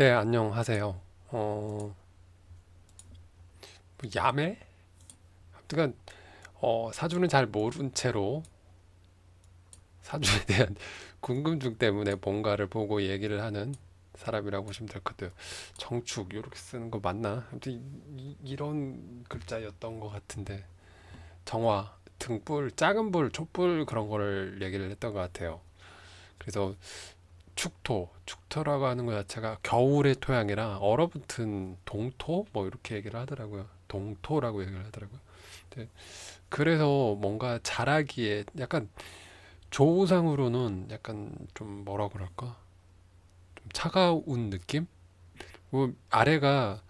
네, 안녕하세요. 어, 뭐 야매? 하여튼 어, 사주는 잘 모른 채로 사주에 대한 궁금증 때문에 뭔가를 보고 얘기를 하는 사람이라고 보시면 될 것 같아요. 정축 이렇게 쓰는 거 맞나? 아무튼 이, 이- 런 글자였던 것 같은데 정화, 등불, 작은 불, 촛불 그런 거를 얘기를 했던 것 같아요. 그래서 축토, 축토라고 하는 것 자체가 겨울의 토양이라 얼어붙은 동토 뭐 이렇게 얘기를 하더라고요. 동토라고 얘기를 하더라고요. 네, 그래서 뭔가 자라기에 약간 조우상으로는 약간 좀 뭐라 그럴까? 좀 차가운 느낌? 그 아래가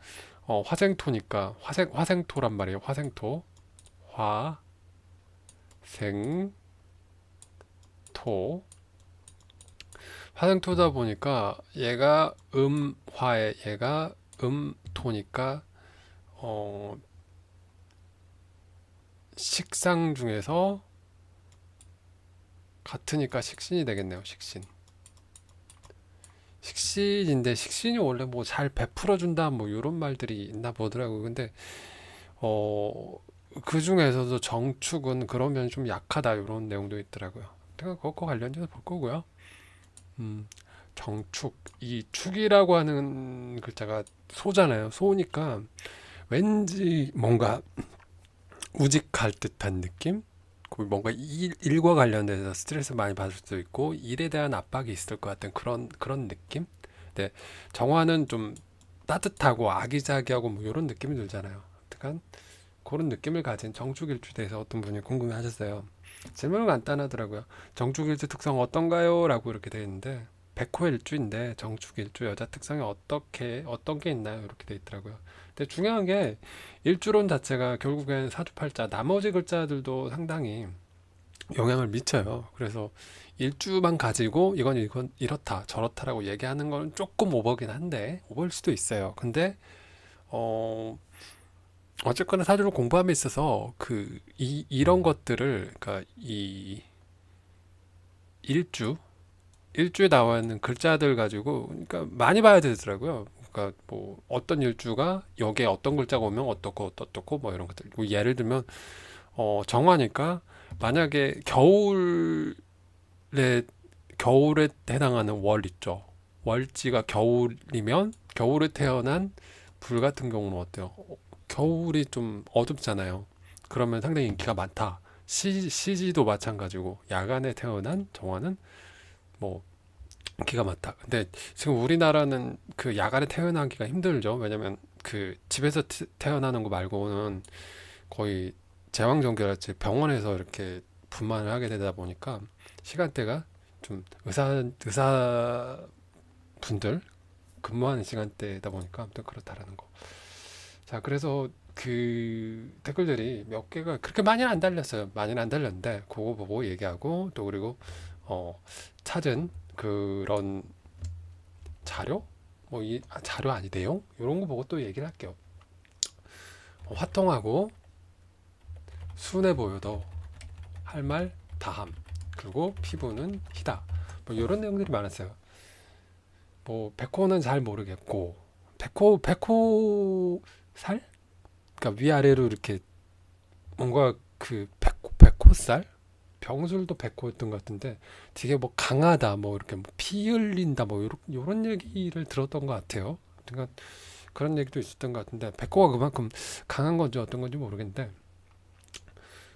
어, 화생토니까 화생 화생토란 말이에요. 화생토, 화생토. 화생토다 보니까 얘가 음화에 얘가 음토니까 어 식상 중에서 같으니까 식신이 되겠네요. 식신. 식신인데 식신이 원래 뭐 잘 베풀어 준다 뭐 이런 말들이 있나 보더라고요. 근데 어 그 중에서도 정축은 그런 면이 좀 약하다 이런 내용도 있더라고요. 제가 그거 관련해서 볼 거고요. 음, 정축. 이 축이라고 하는 글자가 소잖아요. 소니까 왠지 뭔가 우직할 듯한 느낌? 그 뭔가 일, 일과 관련돼서 스트레스 많이 받을 수도 있고 일에 대한 압박이 있을 것 같은 그런 그런 느낌? 네, 정화는 좀 따뜻하고 아기자기하고 뭐 이런 느낌이 들잖아요. 약간 그런 느낌을 가진 정축일주에 대해서 어떤 분이 궁금해 하셨어요. 질문은 간단하더라고요. 정축일주 특성 어떤가요? 라고 이렇게 돼 있는데 백호일주인데 정축일주 여자 특성이 어떻게 어떤 게 있나요? 이렇게 돼 있더라고요. 근데 중요한 게 일주론 자체가 결국엔 사주팔자 나머지 글자들도 상당히 영향을 미쳐요. 그래서 일주만 가지고 이건 이건 이렇다 저렇다라고 얘기하는 건 조금 오버긴 한데 오버일 수도 있어요. 근데 어 어쨌거나 사주를 공부함에 있어서 그 이 이런 것들을 그러니까 이 일주 일주에 나와 있는 글자들 가지고 그러니까 많이 봐야 되더라고요. 그러니까 뭐 어떤 일주가 여기에 어떤 글자가 오면 어떻고 어떻고 뭐 이런 것들. 뭐 예를 들면 어 정화니까 만약에 겨울에 겨울에 해당하는 월 있죠. 월지가 겨울이면 겨울에 태어난 불 같은 경우는 어때요? 어, 겨울이 좀 어둡잖아요. 그러면 상당히 인기가 많다. 시, 시지도 마찬가지고 야간에 태어난 정화는 뭐 인기가 많다. 근데 지금 우리나라는 그 야간에 태어나기가 힘들죠. 왜냐면 그 집에서 태- 태어나는 거 말고는 거의 제왕절개같이 병원에서 이렇게 분만을 하게 되다 보니까 시간대가 좀 의사 의사 분들 근무하는 시간대다 보니까 아무튼 그렇다라는 거. 자, 그래서 그 댓글들이 몇 개가 그렇게 많이는 안 달렸어요. 많이는 안 달렸는데 그거 보고 얘기하고 또 그리고 어 찾은 그런 자료 뭐 이 자료 아니 내용 이런 거 보고 또 얘기를 할게요. 어, 화통하고 순해 보여도 할 말 다함 그리고 피부는 희다 뭐 이런 내용들이 많았어요. 뭐 백호는 잘 모르겠고 백호 백호 살? 그러니까 위아래로 이렇게 뭔가 그 백호 백호살? 병술도 백호였던 것 같은데 되게 뭐 강하다 뭐 이렇게 뭐 피 흘린다 뭐 요런, 요런 얘기를 들었던 것 같아요. 그러니까 그런 얘기도 있었던 것 같은데 백호가 그만큼 강한 건지 어떤 건지 모르겠는데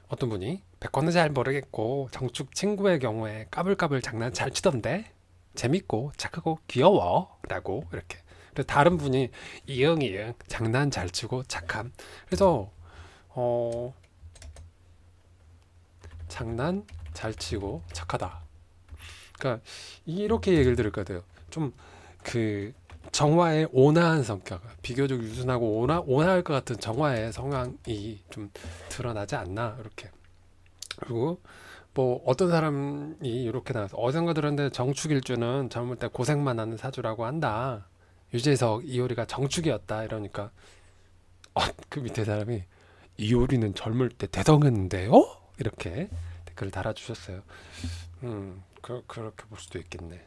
어떤 분이 백호는 잘 모르겠고 정축 친구의 경우에 까불까불 장난 잘 치던데 재밌고 착하고 귀여워 라고 이렇게 그리고 다른 분이 이응 이응 장난 잘 치고 착함. 그래서 어 장난 잘 치고 착하다. 그러니까 이렇게 얘기를 들을 것 같아요. 좀그 정화의 온화한 성격 비교적 유순하고 온화 온화할 것 같은 정화의 성향이 좀 드러나지 않나 이렇게. 그리고 뭐 어떤 사람이 이렇게 나와서 어젠가 들었는데 정축일주는 젊을 때 고생만 하는 사주라고 한다. 유재석 이효리가 정축이었다 이러니까 어, 그 밑에 사람이 이효리는 젊을 때 대성했는데요? 이렇게 댓글을 달아주셨어요. 음, 그, 그렇게 볼 수도 있겠네.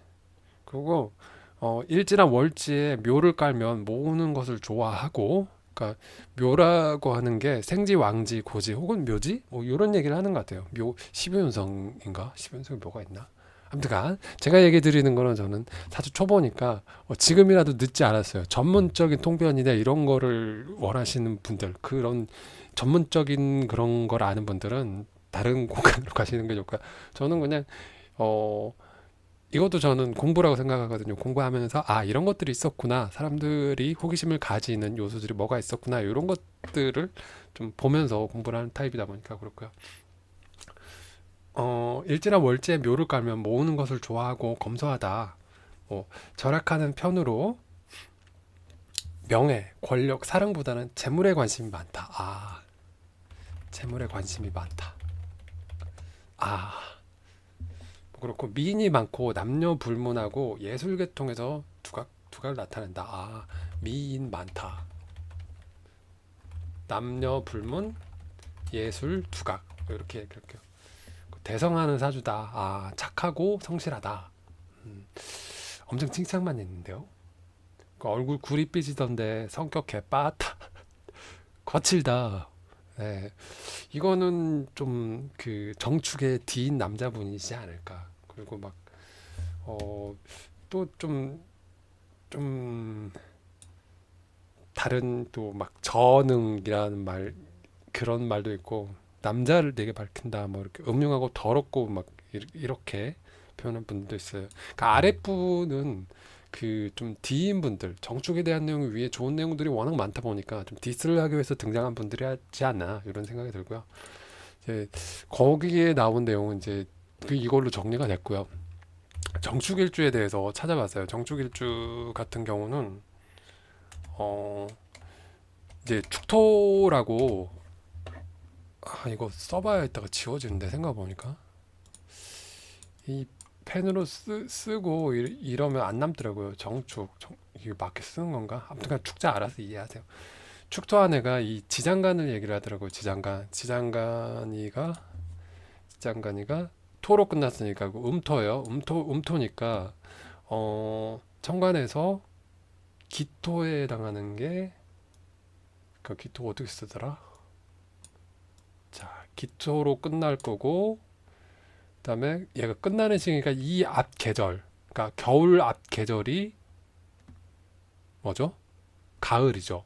그리고 어, 일지나 월지에 묘를 깔면 모으는 것을 좋아하고, 그러니까 묘라고 하는 게 생지, 왕지, 고지 혹은 묘지 뭐 이런 얘기를 하는 것 같아요. 묘 12운성인가? 12운성에 묘가 있나? 아무튼간 제가 얘기 드리는 거는 저는 사실 초보니까 어, 지금이라도 늦지 않았어요. 전문적인 통변이나 이런 거를 원하시는 분들, 그런 전문적인 그런 걸 아는 분들은 다른 공간으로 가시는 게 좋고요. 저는 그냥 어 이것도 저는 공부라고 생각하거든요. 공부하면서 아 이런 것들이 있었구나. 사람들이 호기심을 가지는 요소들이 뭐가 있었구나. 이런 것들을 좀 보면서 공부를 하는 타입이다 보니까 그렇고요. 어 일지나 월지에 묘를 깔면 모으는 것을 좋아하고 검소하다. 뭐 절약하는 편으로 명예, 권력, 사랑보다는 재물에 관심이 많다. 아 재물에 관심이 많다. 아 뭐 그렇고 미인이 많고 남녀 불문하고 예술 계통에서 두각 두각을 나타낸다. 아 미인 많다. 남녀 불문 예술 두각 뭐 이렇게 이렇게 대성하는 사주다. 아 착하고 성실하다. 음, 엄청 칭찬만 했는데요. 그 얼굴 구리 삐지던데 성격 개 빠다. 거칠다. 네, 이거는 좀 그 정축의 D인 남자분이지 않을까. 그리고 막 어 또 좀 좀 다른 또막 전응이라는 말 그런 말도 있고 남자를 되게 밝힌다 뭐 이렇게 음흉하고 더럽고 막 이- 이렇게 표현한 분도 있어요. 그러니까 아랫부는 그 좀 D인 분들 정축에 대한 내용 위에 좋은 내용들이 워낙 많다 보니까 좀 디스를 하기 위해서 등장한 분들이 하지 않나 이런 생각이 들고요. 이제 거기에 나온 내용은 이제 그 이걸로 정리가 됐고요. 정축일주에 대해서 찾아봤어요. 정축일주 같은 경우는 어 이제 축토라고 아 이거 써봐야 이따가 지워지는데 생각 보니까 이 펜으로 쓰, 쓰고 이, 이러면 안 남더라고요. 정축 정, 이게 맞게 쓰는 건가? 아무튼 그냥 축자 알아서 이해하세요. 축토 안에가 이 지장간을 얘기를 하더라고요. 지장간 지장간이가 지장간이가 토로 끝났으니까 그 음토예요. 음토 음토니까 어 천간에서 기토에 해당하는 게 그 기토 어떻게 쓰더라? 자, 기토로 끝날 거고 그다음에 얘가 끝나는 시기니까 이 앞 계절, 그러니까 겨울 앞 계절이 뭐죠? 가을이죠.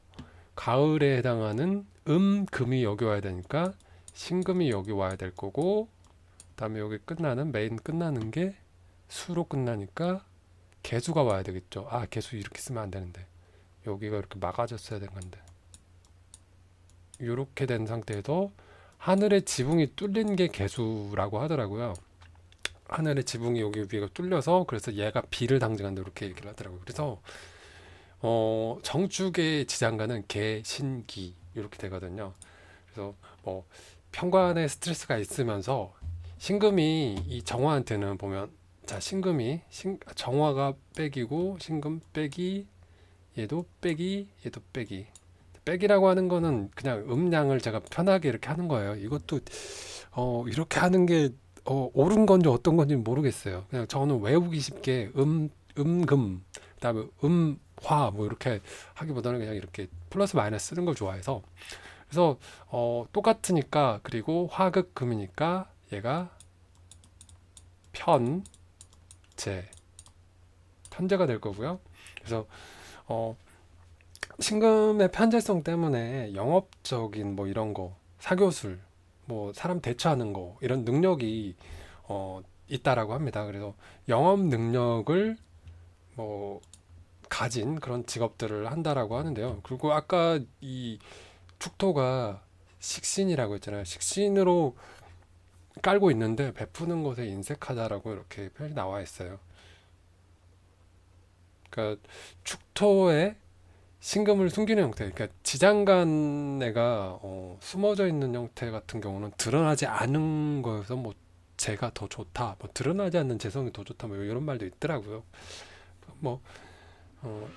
가을에 해당하는 음, 금이 여기 와야 되니까 신금이 여기 와야 될 거고 그다음에 여기 끝나는 메인 끝나는 게 수로 끝나니까 개수가 와야 되겠죠. 아, 개수 이렇게 쓰면 안 되는데 여기가 이렇게 막아졌어야 된 건데 이렇게 된 상태에서 하늘의 지붕이 뚫린 게 개수라고 하더라고요. 하늘의 지붕이 여기 위가 뚫려서 그래서 얘가 비를 상징한다 이렇게 얘기를 하더라고요. 그래서 어 정축의 지장간은 개신기 이렇게 되거든요. 그래서 뭐 편관에 스트레스가 있으면서 신금이 이 정화한테는 보면 자 신금이 신 정화가 백이고 신금 빼기 얘도 빼기 얘도 빼기 빼기라고 하는 거는 그냥 음량을 제가 편하게 이렇게 하는 거예요. 이것도 어 이렇게 하는 게 어, 옳은 건지 어떤 건지 모르겠어요. 그냥 저는 외우기 쉽게 음, 음금, 그다음에 음화 뭐 이렇게 하기보다는 그냥 이렇게 플러스 마이너스 쓰는 걸 좋아해서 그래서 어, 똑같으니까 그리고 화극 금이니까 얘가 편 제 편제가 될 거고요. 그래서 어, 신금의 편제성 때문에 영업적인 뭐 이런 거 사교술 뭐 사람 대처하는 거 이런 능력이 어 있다라고 합니다. 그래서 영업 능력을 뭐 가진 그런 직업들을 한다라고 하는데요. 그리고 아까 이 축토가 식신이라고 했잖아요. 식신으로 깔고 있는데 베푸는 것에 인색하다라고 이렇게 표현이 나와 있어요. 그러니까 축토에 신금을 숨기는 형태, 그러니까 지장간에가 어, 숨어져 있는 형태 같은 경우는 드러나지 않은 거여서 뭐 제가 더 좋다, 뭐 드러나지 않는 재성이 더 좋다, 뭐 이런 말도 있더라고요. 뭐 어,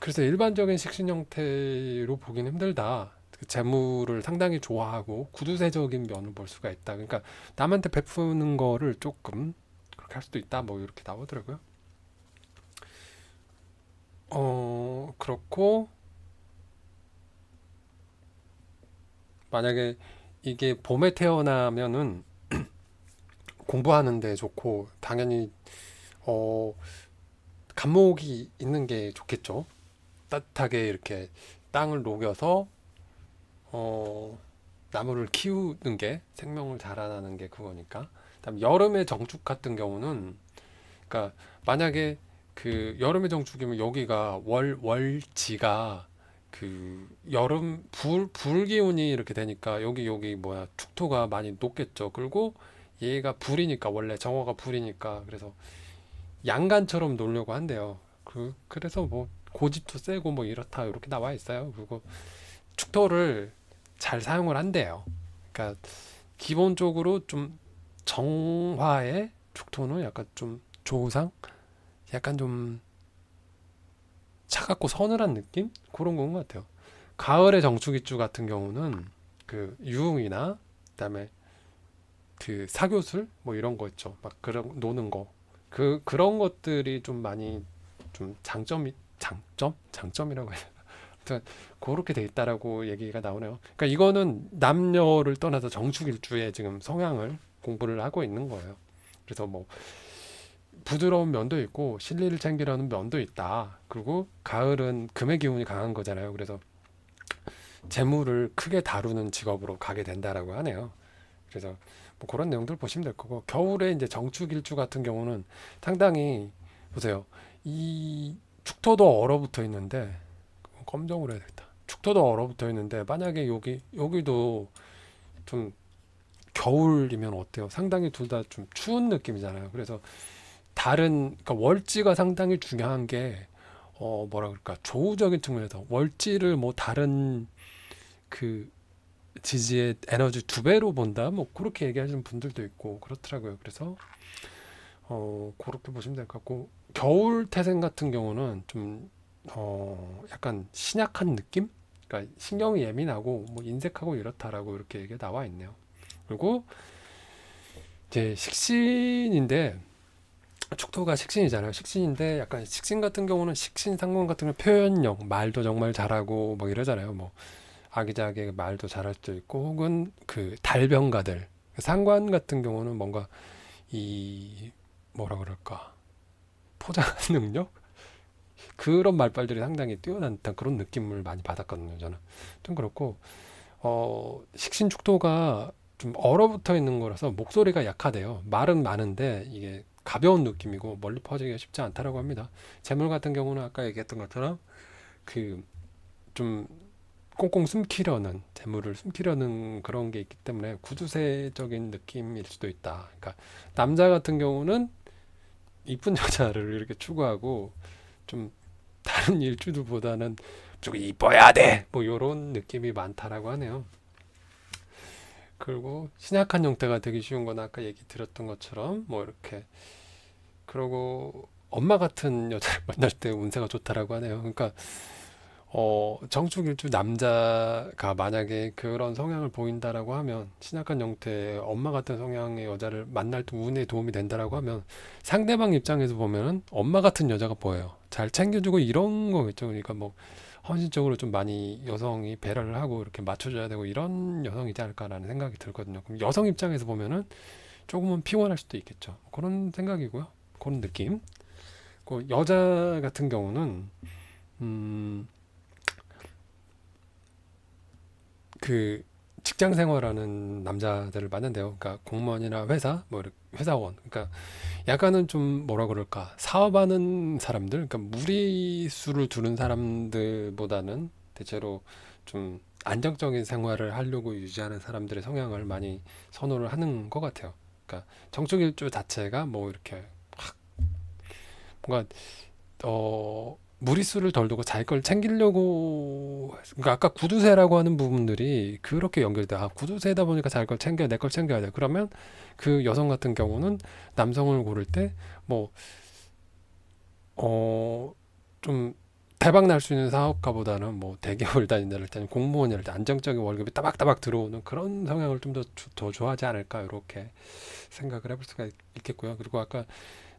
그래서 일반적인 식신 형태로 보긴 힘들다. 그 재물을 상당히 좋아하고 구두쇠적인 면을 볼 수가 있다. 그러니까 남한테 베푸는 거를 조금 그렇게 할 수도 있다. 뭐 이렇게 나오더라고요. 그렇고 만약에 이게 봄에 태어나면은 공부하는데 좋고 당연히 어 간목이 있는 게 좋겠죠. 따뜻하게 이렇게 땅을 녹여서 어 나무를 키우는 게 생명을 자라나는 게 그거니까. 그다음 여름의 정축 같은 경우는 그러니까 만약에 그 여름의 정축이면 여기가 월 월지가 그 여름 불, 불 기운이 이렇게 되니까 여기 여기 뭐야 축토가 많이 높겠죠. 그리고 얘가 불이니까 원래 정화가 불이니까 그래서 양간처럼 놀려고 한대요. 그 그래서 뭐 고집도 세고 뭐 이렇다 이렇게 나와 있어요. 그리고 축토를 잘 사용을 한대요. 그러니까 기본적으로 좀 정화의 축토는 약간 좀 조상, 약간 좀 차갑고 서늘한 느낌 그런 건 것 같아요. 가을의 정축일주 같은 경우는 그 유흥이나 그다음에 그 사교술 뭐 이런 거 있죠. 막 그런 노는 거. 그 그런 것들이 좀 많이 좀 장점이 장점? 장점이라고 해야 되나? 아무튼 그렇게 돼 있다라고 얘기가 나오네요. 그러니까 이거는 남녀를 떠나서 정축일주의 지금 성향을 공부를 하고 있는 거예요. 그래서 뭐 부드러운 면도 있고 실리를 챙기려는 면도 있다. 그리고 가을은 금의 기운이 강한 거잖아요. 그래서 재물을 크게 다루는 직업으로 가게 된다라고 하네요. 그래서 뭐 그런 내용들 보시면 될 거고 겨울에 이제 정축일주 같은 경우는 상당히 보세요. 이 축토도 얼어붙어 있는데 검정으로 해야 되겠다. 축토도 얼어붙어 있는데 만약에 여기 여기도 좀 겨울이면 어때요? 상당히 둘 다 좀 추운 느낌이잖아요. 그래서 다른 그러니까 월지가 상당히 중요한 게 어 뭐라 그럴까 조우적인 측면에서 월지를 뭐 다른 그 지지의 에너지 두 배로 본다 뭐 그렇게 얘기하시는 분들도 있고 그렇더라고요. 그래서 어 그렇게 보시면 될 것 같고 겨울 태생 같은 경우는 좀 어 약간 신약한 느낌? 그러니까 신경이 예민하고 뭐 인색하고 이렇다라고 이렇게 얘기가 나와 있네요. 그리고 이제 식신인데 축토가 식신이잖아요. 식신인데 약간 식신 같은 경우는 식신 상관 같은 경우 표현력 말도 정말 잘하고 뭐 이러잖아요. 뭐 아기자기하게 말도 잘할 수도 있고 혹은 그 달병가들 상관 같은 경우는 뭔가 이 뭐라 그럴까 포장하는 능력 그런 말빨들이 상당히 뛰어난 그런 느낌을 많이 받았거든요. 저는 좀 그렇고 어 식신 축토가 좀 얼어붙어 있는 거라서 목소리가 약하대요. 말은 많은데 이게 가벼운 느낌이고 멀리 퍼지기가 쉽지 않다라고 합니다. 재물 같은 경우는 아까 얘기했던 것처럼 그 좀 꽁꽁 숨기려는 재물을 숨기려는 그런 게 있기 때문에 구두쇠적인 느낌일 수도 있다. 그러니까 남자 같은 경우는 이쁜 여자를 이렇게 추구하고 좀 다른 일주들보다는 무조건 이뻐야 돼. 뭐 요런 느낌이 많다라고 하네요. 그리고 신약한 형태가 되기 쉬운 건 아까 얘기 드렸던 것처럼 뭐 이렇게 그러고 엄마 같은 여자를 만날 때 운세가 좋다라고 하네요. 그러니까 어 정축일주 남자가 만약에 그런 성향을 보인다라고 하면 신약한 형태의 엄마 같은 성향의 여자를 만날 때 운에 도움이 된다라고 하면 상대방 입장에서 보면은 엄마 같은 여자가 보여요. 잘 챙겨주고 이런 거겠죠. 그러니까 뭐 헌신적으로 좀 많이 여성이 배려를 하고 이렇게 맞춰줘야 되고 이런 여성이지 않을까라는 생각이 들거든요. 그럼 여성 입장에서 보면은 조금은 피곤할 수도 있겠죠. 그런 생각이고요. 그런 느낌. 그 여자 같은 경우는 음, 그 직장 생활하는 남자들을 만난대요. 그러니까 공무원이나 회사, 뭐 회사원. 그러니까 약간은 좀 뭐라 그럴까 사업하는 사람들, 그러니까 무리수를 두는 사람들보다는 대체로 좀 안정적인 생활을 하려고 유지하는 사람들의 성향을 많이 선호를 하는 것 같아요. 그러니까 정축일주 자체가 뭐 이렇게 확 뭔가 어 무리수를 덜 두고 자기 걸 챙기려고 그러니까 아까 구두쇠라고 하는 부분들이 그렇게 연결돼. 아 구두쇠다 보니까 자기 걸 챙겨 내걸 챙겨야 돼. 그러면 그 여성 같은 경우는 남성을 고를 때뭐어좀 대박 날 수 있는 사업가보다는 뭐 대기업을 다닌다를 때는 공무원이랄 때 안정적인 월급이 따박따박 들어오는 그런 성향을 좀 더 더 좋아하지 않을까 이렇게 생각을 해볼 수가 있- 있겠고요. 그리고 아까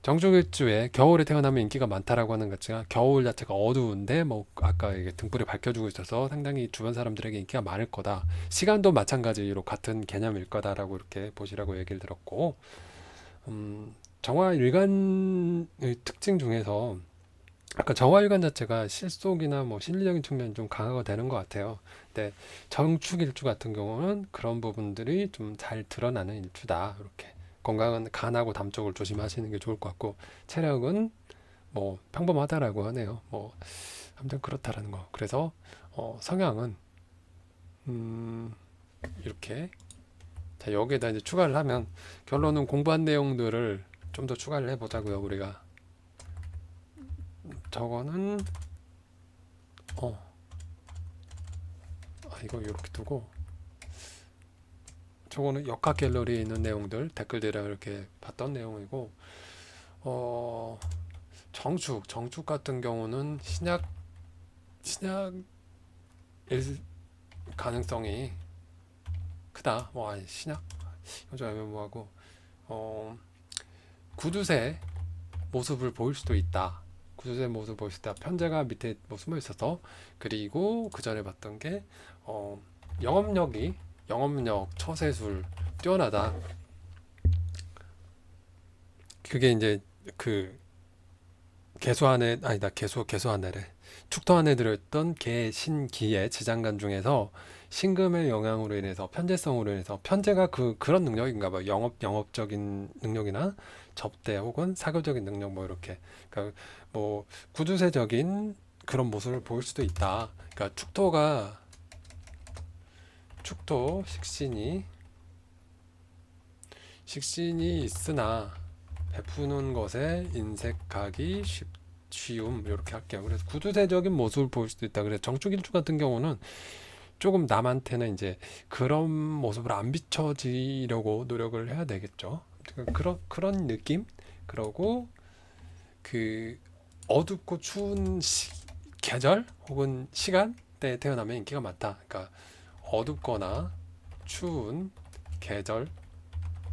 정축일주에 겨울에 태어나면 인기가 많다라고 하는 것 자체가 겨울 자체가 어두운데 뭐 아까 이게 등불이 밝혀주고 있어서 상당히 주변 사람들에게 인기가 많을 거다. 시간도 마찬가지로 같은 개념일 거다라고 이렇게 보시라고 얘기를 들었고 음, 정화일관의 특징 중에서 아까 정화일관 자체가 실속이나 뭐 심리적인 측면이 좀 강화가 되는 것 같아요. 근데 정축일주 같은 경우는 그런 부분들이 좀 잘 드러나는 일주다. 이렇게 건강은 간하고 담 쪽을 조심하시는 게 좋을 것 같고 체력은 뭐 평범하다라고 하네요. 뭐 아무튼 그렇다라는 거. 그래서 어, 성향은 음, 이렇게 자 여기에다 이제 추가를 하면 결론은 공부한 내용들을 좀 더 추가를 해보자고요. 우리가 저거는 어 아, 이거 이렇게 두고 저거는 역학 갤러리에 있는 내용들 댓글들이랑 이렇게 봤던 내용이고 어 정축 정축 같은 경우는 신약 신약일 가능성이 크다. 뭐 아니 신약? 이건 좀 애매모호하고 어 구두쇠 모습을 보일 수도 있다. 구두쇠 모습 보일 수 있다. 편제가 밑에 뭐 숨어 있어서. 그리고 그 전에 봤던 게 어, 영업력이 영업력 처세술 뛰어나다. 그게 이제 그 개수 안에 아니다 개수 개수 안에래. 축토 안에 들어있던 개 신기의 지장간 중에서 신금의 영향으로 인해서 편제성으로 인해서 편제가 그 그런 능력인가 봐 영업 영업적인 능력이나 접대 혹은 사교적인 능력 뭐 이렇게. 그러니까 뭐 구두쇠적인 그런 모습을 보일 수도 있다. 그러니까 축토가 축토 식신이 식신이 있으나 베푸는 것에 인색하기 쉽, 쉬움 이렇게 할게요. 그래서 구두쇠적인 모습을 보일 수도 있다. 그래서 정축일주 같은 경우는 조금 남한테는 이제 그런 모습을 안 비춰지려고 노력을 해야 되겠죠. 그런 그런 느낌. 그러고 그 어둡고 추운 시, 계절 혹은 시간 때 태어나면 인기가 많다. 그러니까 어둡거나 추운 계절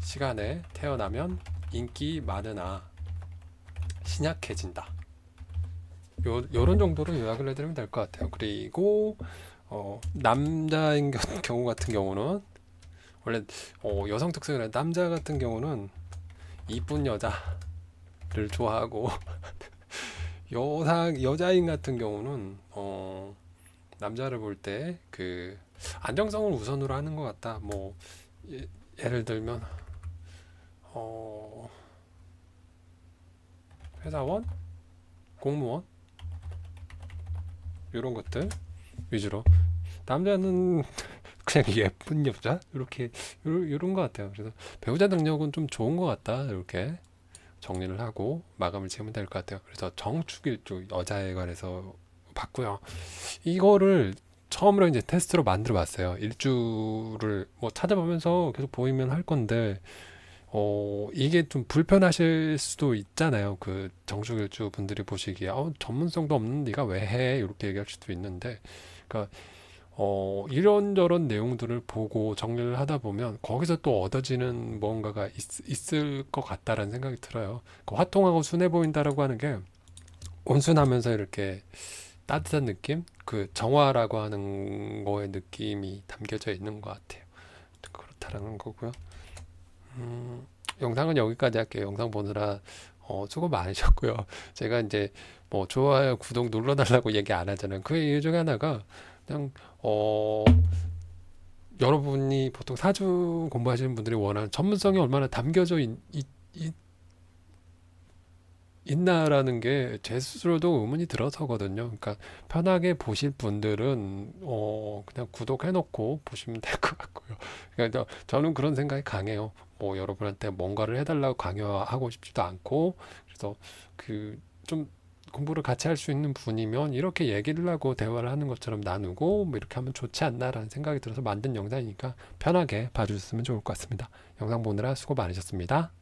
시간에 태어나면 인기 많으나 신약해진다. 요 요런 정도로 요약을 해드리면 될 것 같아요. 그리고 어, 남자인 겨- 경우 같은 경우는 원래 어, 여성 특성이라 남자 같은 경우는 이쁜 여자를 좋아하고 여사 여자인 같은 경우는 어, 남자를 볼 때 그 안정성을 우선으로 하는 것 같다. 뭐 예, 예를 들면 어, 회사원, 공무원 이런 것들 위주로 남자는 그냥 예쁜 여자 이렇게 요런 것 같아요. 그래서 배우자 능력은 좀 좋은 것 같다 이렇게 정리를 하고 마감을 지으면 될 것 같아요. 그래서 정축일주 여자에 관해서 봤고요. 이거를 처음으로 이제 테스트로 만들어 봤어요. 일주를 뭐 찾아보면서 계속 보이면 할 건데 어 이게 좀 불편하실 수도 있잖아요. 그 정축일주 분들이 보시기에 어, 전문성도 없는 네가 왜 해? 이렇게 얘기할 수도 있는데 그러니까 어 이런저런 내용들을 보고 정리를 하다 보면 거기서 또 얻어지는 무언가가 있, 을것 같다라는 생각이 들어요. 그 화통하고 순해 보인다라고 하는 게 온순하면서 이렇게 따뜻한 느낌? 그 정화라고 하는 거의 느낌이 담겨져 있는 것 같아요. 그렇다라는 거고요. 음, 영상은 여기까지 할게요. 영상 보느라 어, 수고 많으셨고요. 제가 이제 뭐 좋아요, 구독 눌러달라고 얘기 안 하잖아요. 그 이유 중에 하나가 그냥 어, 여러분이 보통 사주 공부하시는 분들이 원하는 전문성이 얼마나 담겨져 있, 있, 있, 있나라는 게 제 스스로도 의문이 들어서거든요. 그러니까 편하게 보실 분들은 어, 그냥 구독해놓고 보시면 될 것 같고요. 그러니까 저- 저는 그런 생각이 강해요. 뭐 여러분한테 뭔가를 해달라고 강요하고 싶지도 않고 그래서 그 좀 공부를 같이 할 수 있는 분이면 이렇게 얘기를 하고 대화를 하는 것처럼 나누고 뭐 이렇게 하면 좋지 않나라는 생각이 들어서 만든 영상이니까 편하게 봐주셨으면 좋을 것 같습니다. 영상 보느라 수고 많으셨습니다.